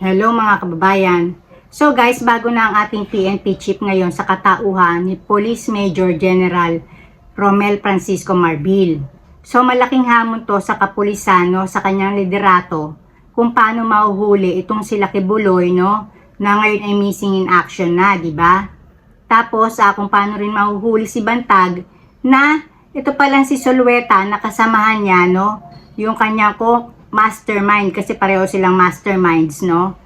Hello mga kababayan. So guys, bago na ang ating PNP chief ngayon sa katauhan ni Police Major General Romel Francisco Marbil. So malaking hamon to sa kapulisano sa kanyang liderato kung paano mahuhuli itong sila Kibuloy no na ngayon ay missing in action na, di ba? Tapos ah, kung paano rin mahuhuli si Bantag na ito pa lang si Solweta na kasamahan niya no yung kanya ko mastermind kasi pareho silang masterminds no?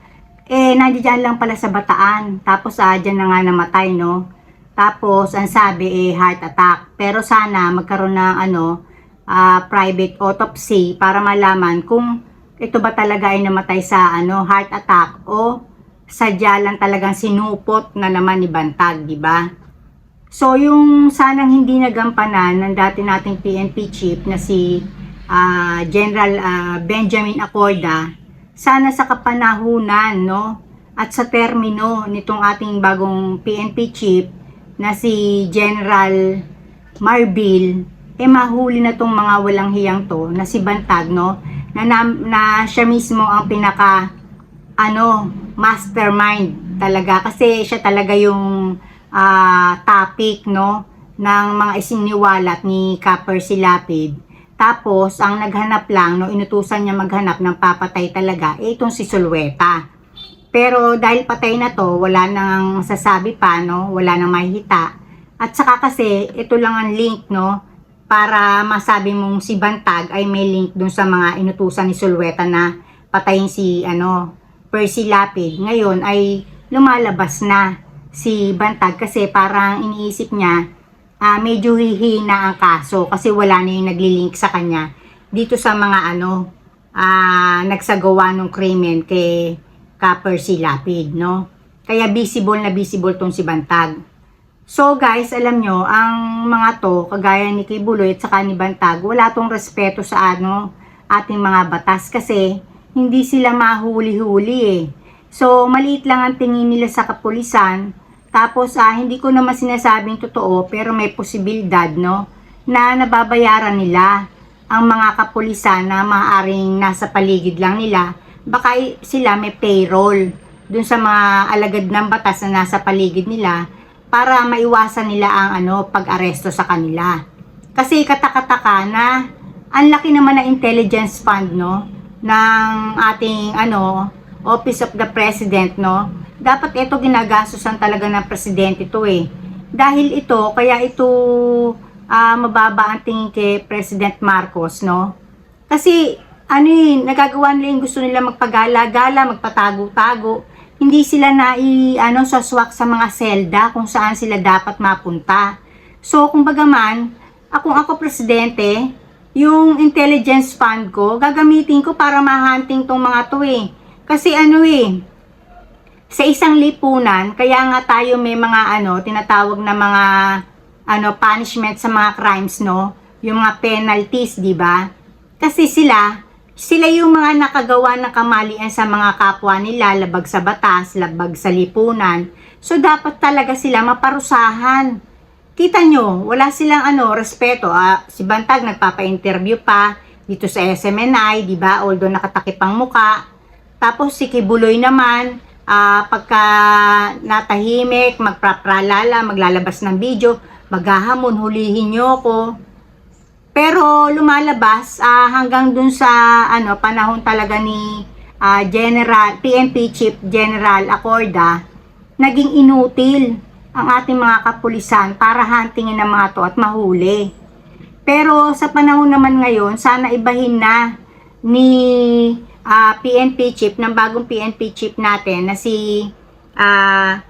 Eh nandiyan lang pala sa bataan. Tapos ah dyan na nga namatay no? Tapos ang sabi eh heart attack. Pero sana magkaroon ng ano ah, private autopsy para malaman kung ito ba talaga ay namatay sa ano heart attack o sadya lang talagang sinupot na naman ni Bantag di ba? So, yung sanang hindi nagampanan ng dati nating PNP chief na si ah, General ah, Benjamin Acorda, sana sa kapanahunan, no? At sa termino nitong ating bagong PNP chief na si General Marbil, eh mahuli na tong mga walang hiyang to na si Bantag, no? Na, na, na siya mismo ang pinaka ano, mastermind talaga kasi siya talaga yung ah, topic no ng mga isiniwalat ni Copper Silapid. Tapos ang naghanap lang no inutusan niya maghanap ng papatay talaga eh, itong si Sulweta. Pero dahil patay na to, wala nang masasabi pa no, wala nang mahita. At saka kasi ito lang ang link no para masabi mong si Bantag ay may link dun sa mga inutusan ni Sulweta na patayin si ano Percy Lapid. Ngayon ay lumalabas na si Bantag kasi parang iniisip niya ah, medyo hihina ang kaso kasi wala na yung naglilink sa kanya dito sa mga ano ah, nagsagawa ng krimen kay Copper si Lapid no? Kaya visible na visible tong si Bantag. So guys alam nyo ang mga to kagaya ni Kibuloy at saka ni Bantag wala tong respeto sa ano ating mga batas kasi hindi sila mahuli-huli eh. So maliit lang ang tingin nila sa kapulisan tapos, ah, hindi ko naman sinasabing totoo, pero may posibilidad, no, na nababayaran nila ang mga kapulisan na maaaring nasa paligid lang nila. Baka sila may payroll dun sa mga alagad ng batas na nasa paligid nila para maiwasan nila ang ano, pag-aresto sa kanila. Kasi katakataka na ang laki naman ng intelligence fund, no, ng ating ano, Office of the President, no, dapat ito ginagastusan talaga ng presidente to eh. Dahil ito, kaya ito ah, mababa ang tingin kay President Marcos, no? Kasi, ano eh, nagagawa nila yung gusto nila magpagala-gala, magpatago-tago. Hindi sila na i, ano, saswak sa mga selda kung saan sila dapat mapunta. So, kumbaga man, akong ako presidente, yung intelligence fund ko, gagamitin ko para ma-hunting tong mga to eh. Kasi ano eh, sa isang lipunan, kaya nga tayo may mga ano, tinatawag na mga ano, punishment sa mga crimes, no? Yung mga penalties, di ba? Kasi sila, sila yung mga nakagawa ng kamalian sa mga kapwa nila, labag sa batas, labag sa lipunan. So, dapat talaga sila maparusahan. Kita nyo, wala silang ano, respeto. Ah, si Bantag nagpapa-interview pa dito sa SMNI, di ba? Although nakatakip ang muka. Tapos si Kibuloy naman, ah, pagka natahimik, magpapralala, maglalabas ng video, maghahamon, hulihin nyo ko. Pero lumalabas ah, hanggang dun sa ano panahon talaga ni ah, General PNP Chief General Acorda, naging inutil ang ating mga kapulisan para huntingin ng mga to at mahuli. Pero sa panahon naman ngayon, sana ibahin na ni ah, PNP chief ng bagong PNP chief natin na si ah,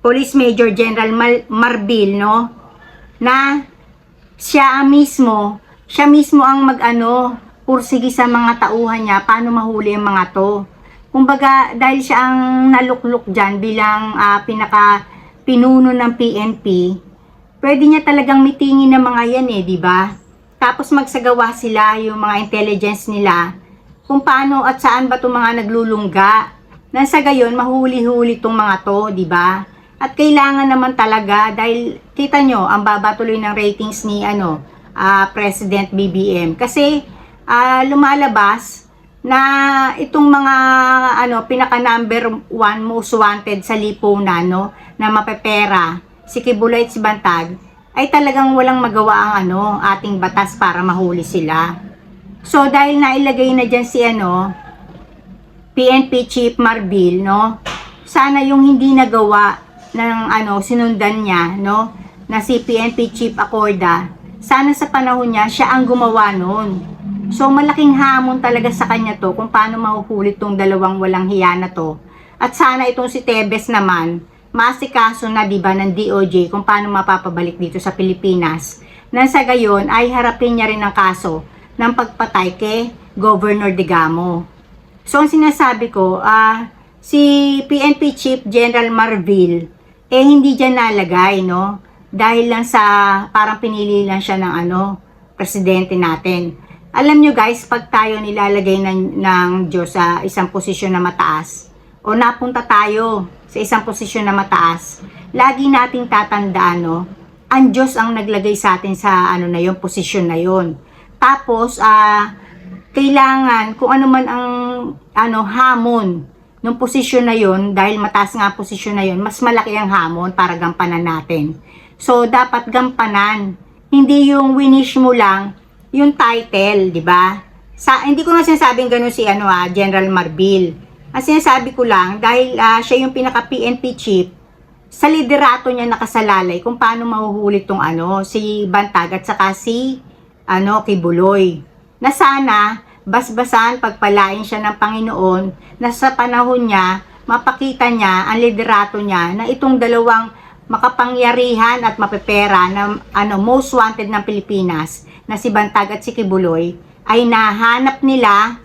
Police Major General Mal- Marbil no? Na siya mismo siya mismo ang mag-ano pursigi sa mga tauhan niya paano mahuli ang mga to. Kumbaga dahil siya ang naluklok dyan bilang ah, pinaka pinuno ng PNP pwede niya talagang mitingin ng mga yan eh di ba? Tapos magsagawa sila yung mga intelligence nila kung paano at saan ba itong mga naglulungga. Nang sa gayon, mahuli-huli itong mga to, di ba? At kailangan naman talaga, dahil kita nyo, ang baba tuloy ng ratings ni ano, ah, President BBM. Kasi ah, lumalabas na itong mga ano pinaka number one most wanted sa lipunan no na mapepera si Kibuloy at si Bantag ay talagang walang magawa ang ano ating batas para mahuli sila. So dahil nailagay na diyan si ano PNP Chief Marbil no? Sana yung hindi nagawa ng ano sinundan niya no? Na si PNP Chief Acorda sana sa panahon niya siya ang gumawa noon so malaking hamon talaga sa kanya to kung paano mahuhuli tong dalawang walang hiya na to. At sana itong si Tebes naman maasikaso na diba ng DOJ kung paano mapapabalik dito sa Pilipinas. Nang sa gayon ay harapin niya rin ang kaso ng pagpatay kay Governor Digamo So, ang sinasabi ko, ah, si PNP Chief General Marville, eh, hindi dyan nalagay, no? Dahil lang sa, parang pinili lang siya ng, ano, presidente natin. Alam nyo guys, pag tayo nilalagay ng, ng Diyos sa isang posisyon na mataas, o napunta tayo sa isang posisyon na mataas, lagi nating tatandaan, no? Ang Diyos ang naglagay sa atin sa, ano na yon posisyon na yon Tapos, ah, kailangan kung ano man ang ano hamon ng posisyon na yon dahil mataas nga posisyon na yon mas malaki ang hamon para gampanan natin. So dapat gampanan. Hindi yung winish mo lang yung title di ba? Sa hindi ko nga sinasabing ganun si ano ah, General Marbil. Ang sinasabi ko lang dahil ah, siya yung pinaka PNP chief sa liderato niya nakasalalay kung paano mahuhuli tong ano si Bantag at saka si ano Kibuloy na sana basbasan pagpalain siya ng Panginoon na sa panahon niya mapakita niya ang liderato niya na itong dalawang makapangyarihan at mapepera na ano most wanted ng Pilipinas na si Bantag at si Kibuloy ay nahanap nila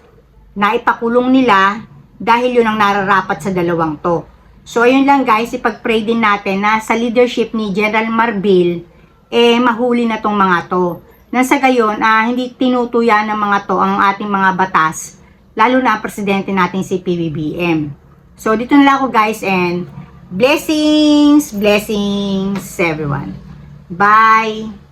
na ipakulong nila dahil yun ang nararapat sa dalawang to. So ayun lang guys, ipag-pray din natin na sa leadership ni General Marbil eh mahuli na tong mga to na sa gayon, ah, hindi tinutuya ng mga to ang ating mga batas, lalo na ang presidente natin si PBBM. So, dito na lang ako guys and blessings, blessings everyone. Bye!